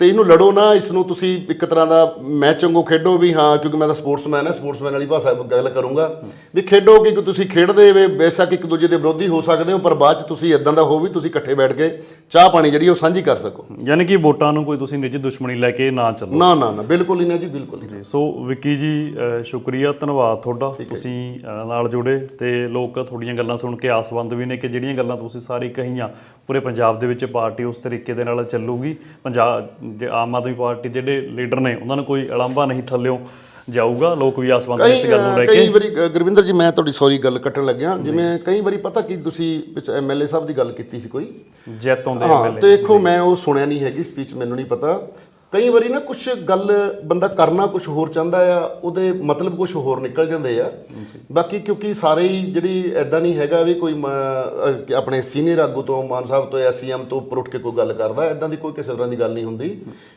ਤੇ ਇਹਨੂੰ ਲੜੋ ਨਾ ਇਸ ਨੂੰ ਤੁਸੀਂ ਇੱਕ ਤਰ੍ਹਾਂ ਦਾ ਮੈਚ ਵਾਂਗੂ ਖੇਡੋ ਵੀ ਹਾਂ ਕਿਉਂਕਿ ਮੈਂ ਤਾਂ ਸਪੋਰਟਸਮੈਨ ਹਾਂ ਸਪੋਰਟਸਮੈਨ ਵਾਲੀ ਭਾਸ਼ਾ ਗੱਲ ਕਰੂੰਗਾ। ਵੀ ਖੇਡੋ ਕਿ ਤੁਸੀਂ ਖੇਡਦੇ ਵੇ ਬੇਸ਼ੱਕ ਇੱਕ ਦੂਜੇ ਦੇ ਵਿਰੋਧੀ ਹੋ ਸਕਦੇ ਹੋ ਪਰ ਬਾਅਦ ਚ ਤੁਸੀਂ ਇਦਾਂ ਦਾ ਹੋ ਵੀ ਤੁਸੀਂ ਇਕੱਠੇ ਬੈਠ ਕੇ ਚਾਹ ਪਾਣੀ ਜਿਹੜੀ ਉਹ ਸਾਂਝੀ ਕਰ ਸਕੋ। ਯਾਨੀ ਕਿ ਵੋਟਾਂ ਨੂੰ ਕੋਈ ਤੁਸੀਂ ਨਿੱਜੀ ਦੁਸ਼ਮਣੀ ਲੈ ਕੇ ਨਾ ਚੱਲੋ। ਨਾ ਨਾ ਨਾ ਬਿਲਕੁਲ ਹੀ ਨਾ ਜੀ ਬਿਲਕੁਲ ਹੀ ਜੀ ਸੋ ਵਿੱਕੀ ਜੀ ਸ਼ੁਕਰੀਆ ਧੰਨਵਾਦ ਤੁਹਾਡਾ। ਤੁਸੀਂ ਨਾਲ ਜੁੜੇ ਤੇ ਲੋਕ ਤੁਹਾਡੀਆਂ ਗੱਲਾਂ ਸੁਣ ਕੇ ਆਸਵੰਦ ਵੀ ਨੇ ਕਿ ਜਿਹੜੀਆਂ ਗੱਲਾਂ ਤੁਸੀਂ ਸਾਰੀ ਕਹੀਆਂ ਪੂਰੇ ਪੰਜਾਬ ਦੇ ਵਿੱਚ ਪਾਰਟੀ ਉਸ ਤਰੀਕੇ ਦੇ ਨਾਲ ਚੱਲੂਗੀ। ਪੰਜਾਬ ਜੇ ਆਮ ਆਦਮੀ ਪਾਰਟੀ ਜਿਹੜੇ ਲੀਡਰ ਨੇ ਉਹਨਾਂ ਨੂੰ ਕੋਈ ਅਲੰਭਾ ਨਹੀਂ ਥੱਲਿਓ ਜਾਊਗਾ। ਲੋਕ ਵੀ ਆਸਵੰਦ ਇਸ ਗੱਲ ਨੂੰ ਲੈ ਕੇ ਕਈ ਵਾਰੀ ਗੁਰਵਿੰਦਰ ਜੀ ਮੈਂ ਤੁਹਾਡੀ ਸੌਰੀ ਗੱਲ ਕੱਟਣ ਲੱਗਿਆ। ਜਿਵੇਂ ਕਈ ਵਾਰੀ ਪਤਾ ਕੀ ਤੁਸੀਂ ਵਿੱਚ ਐਮਐਲਏ ਸਾਹਿਬ ਦੀ ਗੱਲ ਕੀਤੀ ਸੀ ਕੋਈ? ਜੈਤੋਂ ਦੇ ਹਾਂ ਤੇ ਦੇਖੋ ਮੈਂ ਉਹ ਸੁਣਿਆ ਨਹੀਂ ਹੈਗੀ ਸਪੀਚ ਮੈਨੂੰ ਨਹੀਂ ਪਤਾ। ਕਈ ਵਾਰੀ ਨਾ ਕੁਝ ਗੱਲ ਬੰਦਾ ਕਰਨਾ ਕੁਝ ਹੋਰ ਚਾਹੁੰਦਾ ਆ ਉਹਦੇ ਮਤਲਬ ਕੁਝ ਹੋਰ ਨਿਕਲ ਜਾਂਦੇ ਆ। ਬਾਕੀ ਕਿਉਂਕਿ ਸਾਰੇ ਹੀ ਜਿਹੜੀ ਐਦਾਂ ਨਹੀਂ ਹੈਗਾ ਵੀ ਕੋਈ ਆਪਣੇ ਸੀਨੀਅਰ ਆਗੂ ਤੋਂ ਮਾਨ ਸਾਹਿਬ ਤੋਂ ਜਾਂ ਸੀਐਮ ਤੋਂ ਉੱਪਰ ਉੱਠ ਕੇ ਕੋਈ ਗੱਲ ਕਰਦਾ ਐਦਾਂ ਦੀ ਕੋਈ ਕਿਸੇ ਤਰ੍ਹਾਂ ਦੀ ਗੱਲ ਨਹੀਂ ਹੁੰਦੀ।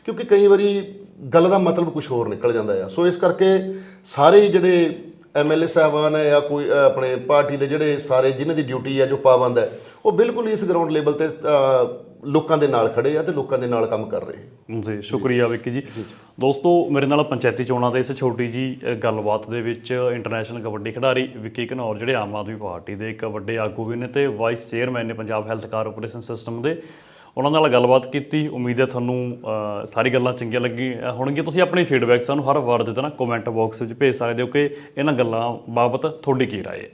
ਕਿਉਂਕਿ ਕਈ ਵਾਰੀ ਗੱਲ ਦਾ ਮਤਲਬ ਕੁਝ ਹੋਰ ਨਿਕਲ ਜਾਂਦਾ ਆ। ਸੋ ਇਸ ਕਰਕੇ ਸਾਰੇ ਜਿਹੜੇ ਐਮਐਲਏ ਸਾਹਿਬਾਨ ਹੈ ਜਾਂ ਕੋਈ ਆਪਣੇ ਪਾਰਟੀ ਦੇ ਜਿਹੜੇ ਸਾਰੇ ਜਿਨ੍ਹਾਂ ਦੀ ਡਿਊਟੀ ਹੈ ਜੋ ਪਾਬੰਦ ਹੈ ਉਹ ਬਿਲਕੁਲ ਇਸ ਗਰਾਊਂਡ ਲੈਵਲ ਤੇ ਲੋਕਾਂ ਦੇ ਨਾਲ ਖੜੇ ਆ ਤੇ ਲੋਕਾਂ ਦੇ ਨਾਲ ਕੰਮ ਕਰ ਰਹੇ ਜੀ ਸ਼ੁਕਰੀਆ ਵਿੱਕੀ ਜੀ। ਦੋਸਤੋ ਮੇਰੇ ਨਾਲ ਪੰਚਾਇਤੀ ਚੋਣਾਂ ਦੇ ਇਸ ਛੋਟੀ ਜੀ ਗੱਲਬਾਤ ਦੇ ਵਿੱਚ ਇੰਟਰਨੈਸ਼ਨਲ ਕਬੱਡੀ ਖਿਡਾਰੀ ਵਿੱਕੀ ਘਨੌਰ ਜਿਹੜੇ ਆਮ ਆਦਮੀ ਪਾਰਟੀ ਦੇ ਇੱਕ ਵੱਡੇ ਆਗੂ ਵੀ ਨੇ ਤੇ ਵਾਈਸ ਚੇਅਰਮੈਨ ਨੇ ਪੰਜਾਬ ਹੈਲਥ ਕਾਰਪੋਰੇਸ਼ਨ ਸਿਸਟਮ ਦੇ। ਉਹਨਾਂ ਨਾਲ ਗੱਲਬਾਤ ਕੀਤੀ। ਉਮੀਦ ਹੈ ਤੁਹਾਨੂੰ ਸਾਰੀ ਗੱਲਾਂ ਚੰਗੀਆਂ ਲੱਗੀ ਹੋਣਗੀਆਂ। ਤੁਸੀਂ ਆਪਣੀ ਫੀਡਬੈਕ ਸਾਨੂੰ ਹਰ ਵਾਰ ਦੇ ਨਾ ਕਮੈਂਟ ਬਾਕਸ ਵਿੱਚ ਭੇਜ ਸਕਦੇ ਹੋ ਕਿ ਇਹਨਾਂ ਗੱਲਾਂ ਬਾਬਤ ਤੁਹਾਡੀ ਕੀ ਰਾਏ ਹੈ।